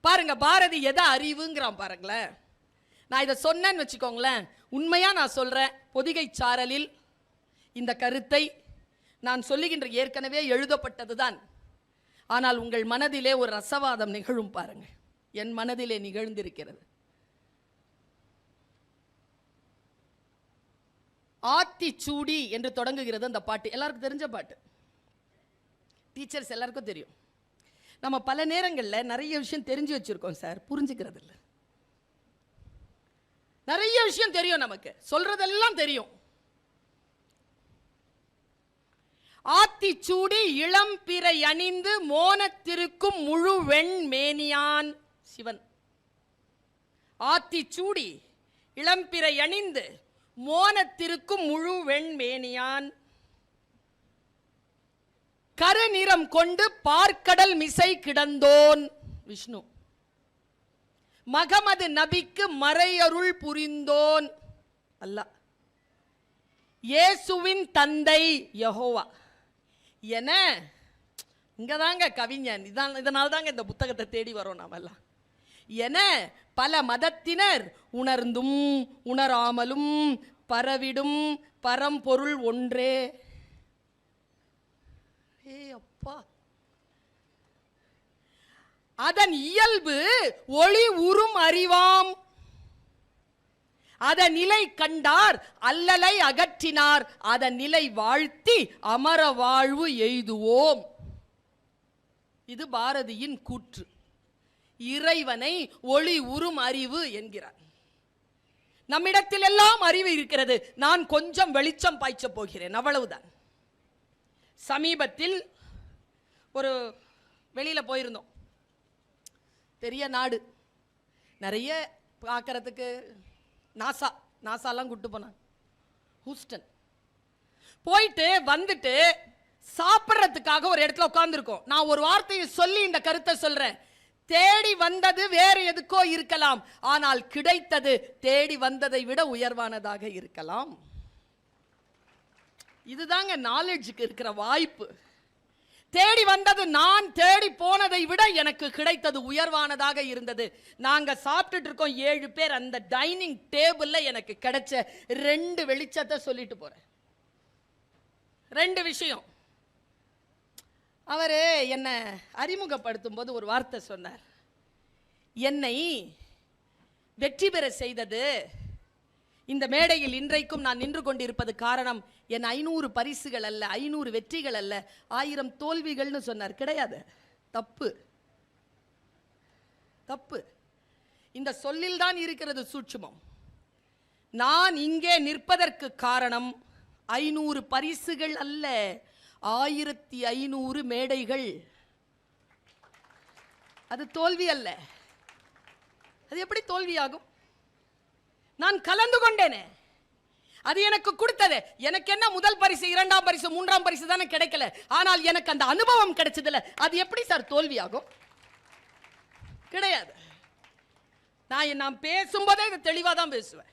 பாருங்க பாரதி எதை அறிவுங்கிறான் பாருங்களேன். நான் இதை சொன்னேன்னு வச்சுக்கோங்களேன். உண்மையாக நான் சொல்கிறேன் பொதிகை சாரலில் இந்த கருத்தை நான் சொல்லுகின்ற ஏற்கனவே எழுதப்பட்டதுதான். ஆனால் உங்கள் மனதிலே ஒரு ரசவாதம் நிகழும் பாருங்கள் என் மனதிலே நிகழ்ந்திருக்கிறது. ஆத்திச்சூடி என்று தொடங்குகிறது அந்த பாட்டு. எல்லாருக்கும் தெரிஞ்ச பாட்டு. டீச்சர்ஸ் எல்லாருக்கும் தெரியும். நம்ம பல நேரங்களில் நிறைய விஷயம் தெரிஞ்சு வச்சிருக்கோம் சார். புரிஞ்சுக்கிறது இல்லை நிறைய விஷயம் தெரியும் நமக்கு. சொல்றதெல்லாம் தெரியும். ஆத்திச்சூடி இளம்பிறை அணிந்து மோனத்திருக்கும் முழு வெண்மேனியான் சிவன். ஆத்திச்சூடி இளம்பிறை அணிந்து மோனத்திருக்கும் முழு வெண்மேனியான் நிறம் கொண்டு பார்க்கடல் மிசை கிடந்தோன். விஷ்ணு. மகமது நபிக்கு மறையருள் புரிந்தோன். அல்ல. இயேசுவின் தந்தை யெகோவா. என இங்கே தாங்க கவிஞன். இதான் இதனால தாங்க இந்த புத்தகத்தை தேடி வரோம் நாமெல்லாம். என பல மதத்தினர் உணர்ந்தும் உணராமலும் பரவிடும் பரம்பொருள் ஒன்றே. அப்பா. அதன் இயல்பு ஒளி உறும் அறிவாம். அதன் நிலை கண்டார் அல்லலை அகற்றினார். அதன் நிலை வாழ்த்தி அமர வாழ்வு எய்துவோம். இது பாரதியின் கூற்று. இறைவனை ஒளி உறும் அறிவு என்கிறார். நம்மிடத்தில் எல்லாம் அறிவு இருக்கிறது. நான் கொஞ்சம் வெளிச்சம் பாய்ச்ச போகிறேன். அவ்வளவுதான். சமீபத்தில் ஒரு வெளியில் போயிருந்தோம். பெரிய நாடு. நிறைய பார்க்குறதுக்கு நாசா நாசாலாம் கூட்டு போனாங்க. ஹூஸ்டன். போயிட்டு வந்துட்டு சாப்பிட்றதுக்காக ஒரு இடத்துல உட்காந்துருக்கோம் நான் ஒரு வார்த்தையை சொல்லி இந்த கருத்தை சொல்கிறேன் தேடி வந்தது வேறு எதுக்கோ இருக்கலாம். ஆனால் கிடைத்தது தேடி வந்ததை விட உயர்வானதாக இருக்கலாம். இதுதாங்க நாலேஜுக்கு இருக்கிற வாய்ப்பு. தேடி வந்தது நான் தேடி போனதை விட எனக்கு கிடைத்தது உயர்வானதாக இருந்தது. நாங்க சாப்பிட்டுட்டு இருக்கோம் ஏழு பேர் அந்த டைனிங் டேபிள்ல எனக்கு கிடைச்ச ரெண்டு வெளிச்சத்தை சொல்லிட்டு போறேன். ரெண்டு விஷயம். அவரு என்னை அறிமுகப்படுத்தும் போது ஒரு வார்த்தை சொன்னார். என்னை வெற்றி பெற செய்தது இந்த மேடையில் இன்றைக்கும் நான் நின்று கொண்டிருப்பது காரணம் என் ஐநூறு பரிசுகள் அல்ல ஐநூறு வெற்றிகள் அல்ல. ஆயிரம் தோல்விகள்னு சொன்னார். கிடையாது. தப்பு. தப்பு. இந்த சொல்லில் தான் இருக்கிறது சூட்சுமம். நான் இங்கே நிற்பதற்கு காரணம் ஐநூறு பரிசுகள் அல்ல. ஆயிரத்தி ஐநூறு மேடைகள். அது தோல்வி அல்ல. அது எப்படி தோல்வியாகும்? நான் கலந்து கொண்டேனே. அது எனக்கு கொடுத்தது. எனக்கு என்ன முதல் பரிசு இரண்டாம் பரிசு மூன்றாம் பரிசு தானே கிடைக்கல. ஆனால் எனக்கு அந்த அனுபவம் கிடைச்சதுல. அது எப்படி சார் தோல்வியாகும்? கிடையாது. நான் நான் பேசும்போதே தெளிவாக தான் பேசுவேன்.